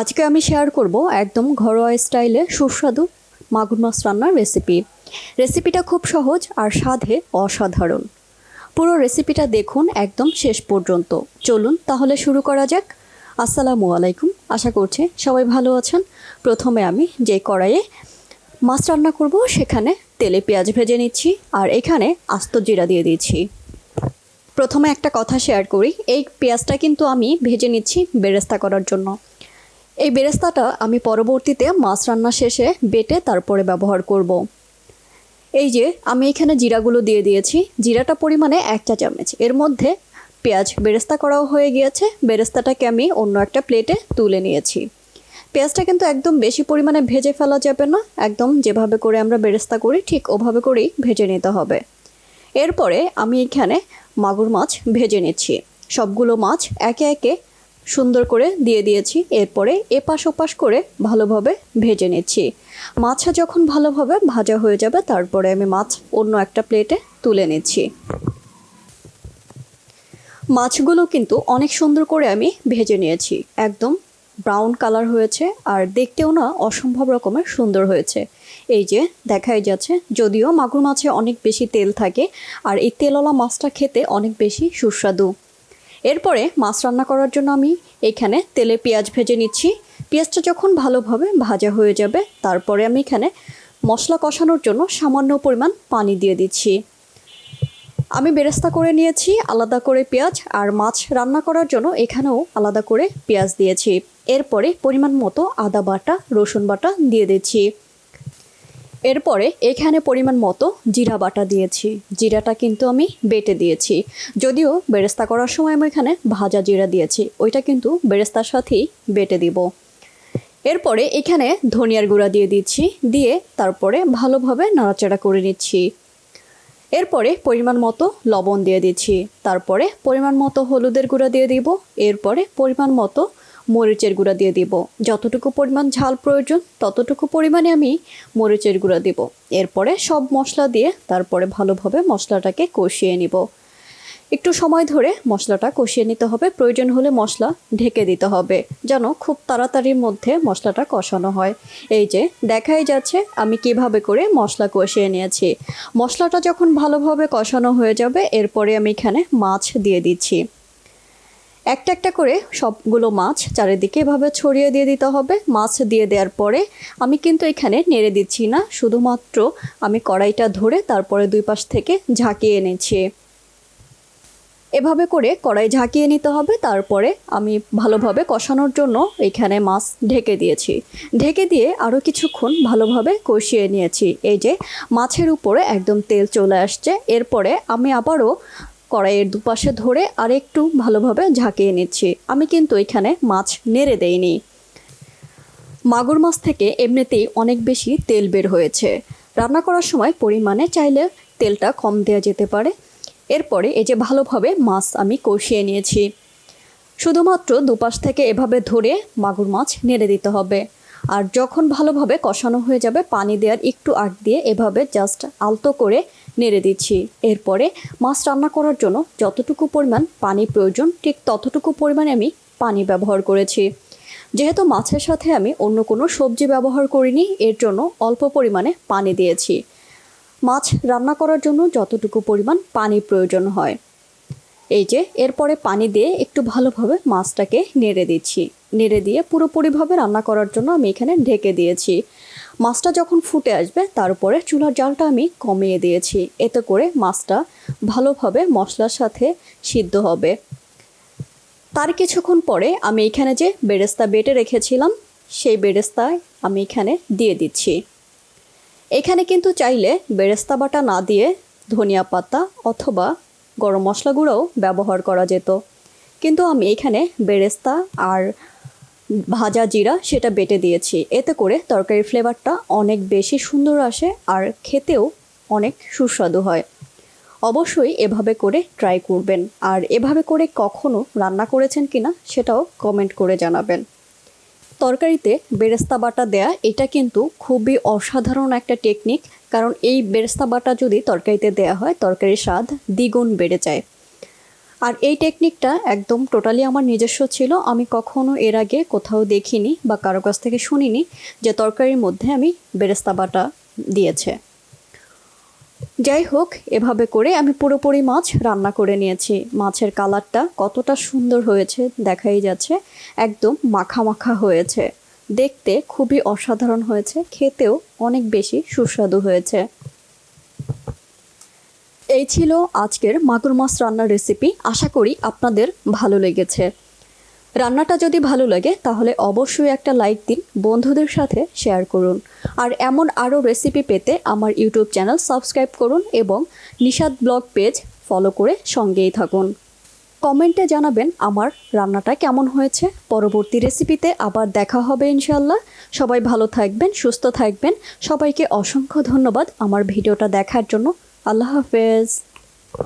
আজকে আমি শেয়ার করব একদম ঘরোয়া স্টাইলে সুস্বাদু মাগুর মাছ রান্নার রেসিপি রেসিপিটা খুব সহজ আর স্বাদে অসাধারণ। পুরো রেসিপিটা দেখুন একদম শেষ পর্যন্ত। চলুন তাহলে শুরু করা যাক। আসসালামু আলাইকুম। আশা করছি সবাই ভালো আছেন। প্রথমে আমি যে কড়াইয়ে মাছ রান্না করব সেখানে তেলে পেঁয়াজ ভেজে নিচ্ছি আর এখানে আস্ত জিরা দিয়ে দিচ্ছি। প্রথমে একটা কথা শেয়ার করি। এই পেঁয়াজটা কিন্তু আমি ভেজে নিচ্ছি বেরেস্তা করার জন্য। এই বেরেস্তাটা আমি পরবর্তীতে মাছ রান্না শেষে বেটে তারপরে ব্যবহার করব। এই যে, আমি এখানে জিরাগুলো দিয়ে দিয়েছি। জিরাটা পরিমাণে এক চা চামচ। এর মধ্যে পেঁয়াজ বেরেস্তা করাও হয়ে গিয়েছে। বেরেস্তাটাকে আমি অন্য একটা প্লেটে তুলে নিয়েছি। পেঁয়াজটা কিন্তু একদম বেশি পরিমাণে ভেজে ফেলা যাবে না। একদম যেভাবে করে আমরা বেরেস্তা করি, ঠিক ওভাবে করেই ভেজে নিতে হবে। এরপরে আমি এখানে মাগুর মাছ ভেজে নিচ্ছি। সবগুলো মাছ একে একে সুন্দর করে দিয়ে দিয়েছি। এরপরে এপাশ ওপাশ করে ভালোভাবে ভেজে নিচ্ছি। মাছটা যখন ভালোভাবে ভাজা হয়ে যাবে, তারপরে আমি মাছ অন্য একটা প্লেটে তুলে নিচ্ছি। মাছগুলো কিন্তু অনেক সুন্দর করে আমি ভেজে নিয়েছি। একদম ব্রাউন কালার হয়েছে আর দেখতেও না অসম্ভব রকমের সুন্দর হয়েছে। এই যে দেখাই যাচ্ছে, যদিও মাগুর মাছে অনেক বেশি তেল থাকে আর এই তেলওয়ালা মাছটা খেতে অনেক বেশি সুস্বাদু। এরপরে মাছ রান্না করার জন্য আমি এখানে তেলে পেঁয়াজ ভেজে নিচ্ছি। পেঁয়াজটা যখন ভালোভাবে ভাজা হয়ে যাবে, তারপরে আমি এখানে মশলা কষানোর জন্য সামান্য পরিমাণ পানি দিয়ে দিচ্ছি। আমি বেরেস্তা করে নিয়েছি, আলাদা করে পেঁয়াজ আর মাছ রান্না করার জন্য এখানেও আলাদা করে পেঁয়াজ দিয়েছি। এরপরে পরিমাণ মতো আদা বাটা, রসুন বাটা দিয়ে দিচ্ছি। এরপরে এখানে পরিমাণ মতো জিরা বাটা দিয়েছি। জিরাটা কিন্তু আমি বেটে দিয়েছি। যদিও বেরেস্তা করার সময় আমি এখানে ভাজা জিরা দিয়েছি, ওইটা কিন্তু বেরেস্তার সাথেই বেটে দিব। এরপরে এখানে ধনিয়ার গুঁড়া দিয়ে দিচ্ছি, দিয়ে তারপরে ভালোভাবে নাড়াচাড়া করে নিচ্ছি। এরপরে পরিমাণ মতো লবণ দিয়ে দিচ্ছি, তারপরে পরিমাণ মতো হলুদের গুঁড়া দিয়ে দিব, এরপরে পরিমাণ মতো মরিচের গুঁড়া দিয়ে দিব। যতটুকু পরিমাণ ঝাল প্রয়োজন, ততটুকু পরিমাণে আমি মরিচের গুঁড়া দিব। এরপরে সব মশলা দিয়ে তারপরে ভালোভাবে মশলাটাকে কষিয়ে নিব। একটু সময় ধরে মশলাটা কষিয়ে নিতে হবে। প্রয়োজন হলে মশলা ঢেকে দিতে হবে, যেন খুব তাড়াতাড়ির মধ্যে মশলাটা কষানো হয়। এই যে, দেখাই যাচ্ছে আমি কীভাবে করে মশলা কষিয়ে নিয়েছি। মশলাটা যখন ভালোভাবে কষানো হয়ে যাবে, এরপরে আমি এখানে মাছ দিয়ে দিচ্ছি। একটা একটা করে সবগুলো মাছ চারিদিকে এভাবে ছড়িয়ে দিয়ে দিতে হবে। মাছ দিয়ে দেওয়ার পরে আমি কিন্তু এখানে নেড়ে দিচ্ছি না। শুধুমাত্র আমি কড়াইটা ধরে তারপরে দুই পাশ থেকে ঝাঁকিয়ে এনেছি। এভাবে করে কড়াই ঝাঁকিয়ে নিতে হবে। তারপরে আমি ভালোভাবে কষানোর জন্য এখানে মাছ ঢেকে দিয়েছি। ঢেকে দিয়ে আরও কিছুক্ষণ ভালোভাবে কষিয়ে নিয়েছি। এই যে মাছের উপরে একদম তেল চলে আসছে। এরপরে আমি আবারও কড়াইয়ের দুপাশে ধরে আর একটু ভালোভাবে ঝাঁকিয়ে নিচ্ছি। আমি কিন্তু এখানে মাছ নেড়ে দেইনি। মাগুর মাছ থেকে এমনিতেই অনেক বেশি তেল বের হয়েছে। রান্না করার সময় পরিমাণে চাইলে তেলটা কম দেওয়া যেতে পারে। এরপরে এই যে ভালোভাবে মাছ আমি কষিয়ে নিয়েছি। শুধুমাত্র দুপাশ থেকে এভাবে ধরে মাগুর মাছ নেড়ে দিতে হবে। আর যখন ভালোভাবে কষানো হয়ে যাবে, পানি দেওয়ার একটু আগ দিয়ে এভাবে জাস্ট আলতো করে নেড়ে দিচ্ছি। এরপরে মাছ রান্না করার জন্য যতটুকু পরিমাণ পানি প্রয়োজন, ঠিক ততটুকু পরিমাণে আমি পানি ব্যবহার করেছি। যেহেতু মাছের সাথে আমি অন্য কোনো সবজি ব্যবহার করিনি, এর জন্য অল্প পরিমাণে পানি দিয়েছি। মাছ রান্না করার জন্য যতটুকু পরিমাণ পানি প্রয়োজন হয়। এই যে, এরপরে পানি দিয়ে একটু ভালোভাবে মাছটাকে নেড়ে দিচ্ছি। নেড়ে দিয়ে পুরোপুরিভাবে রান্না করার জন্য আমি এখানে ঢেকে দিয়েছি। মাছটা যখন ফুটে আসবে, তার উপরে চুলার জালটা আমি কমিয়ে দিয়েছি। এতে করে মাছটা ভালোভাবে মশলার সাথে সিদ্ধ হবে। তার কিছুক্ষণ পরে আমি এখানে যে বেরেস্তা বেটে রেখেছিলাম, সেই বেরেস্তায় আমি এখানে দিয়ে দিচ্ছি। এখানে কিন্তু চাইলে বেরেস্তা বাটা না দিয়ে ধনিয়া পাতা অথবা গরম মশলা গুঁড়োও ব্যবহার করা যেত। কিন্তু আমি এখানে বেরেস্তা আর ভাজা জিরা সেটা বেটে দিয়েছি। এতে করে তরকারির ফ্লেভারটা অনেক বেশি সুন্দর আসে আর খেতেও অনেক সুস্বাদু হয়। অবশ্যই এভাবে করে ট্রাই করবেন। আর এভাবে করে কখনো রান্না করেছেন কিনা সেটাও কমেন্ট করে জানাবেন। তরকারিতে বেরেস্তা বাটা দেয়া, এটা কিন্তু খুবই অসাধারণ একটা টেকনিক কারণ এই বেরেস্তা বাটা যদি তরকারিতে দেয়া হয়, তরকারির স্বাদ দ্বিগুণ বেড়ে যায়। আর এই টেকনিকটা একদম টোটালি আমার নিজস্ব ছিল। আমি কখনো এর আগে কোথাও দেখিনি বা কারও কাছ থেকে শুনিনি যে তরকারির মধ্যে আমি বেরেস্তা বাটা দিয়েছে। যাই হোক, এভাবে করে আমি পুরোপুরি মাছ রান্না করে নিয়েছি। মাছের কালারটা কতটা সুন্দর হয়েছে দেখাই যাচ্ছে। একদম মাখা মাখা হয়েছে। দেখতে খুবই অসাধারণ হয়েছে। খেতেও অনেক বেশি সুস্বাদু হয়েছে। এই ছিল আজকের মাগুর মাছ রান্নার রেসিপি আশা করি আপনাদের ভালো লেগেছে। রান্নাটা যদি ভালো লাগে, তাহলে অবশ্যই একটা লাইক দিন, বন্ধুদের সাথে শেয়ার করুন। আর এমন আরও রেসিপি পেতে আমার ইউটিউব চ্যানেল সাবস্ক্রাইব করুন এবং নিষাদ ব্লগ পেজ ফলো করে সঙ্গেই থাকুন। কমেন্টে জানাবেন আমার রান্নাটা কেমন হয়েছে। পরবর্তী রেসিপিতে আবার দেখা হবে ইনশাল্লাহ সবাই ভালো থাকবেন, সুস্থ থাকবেন। সবাইকে অসংখ্য ধন্যবাদ আমার ভিডিওটা দেখার জন্য। আল্লাহ হাফেজ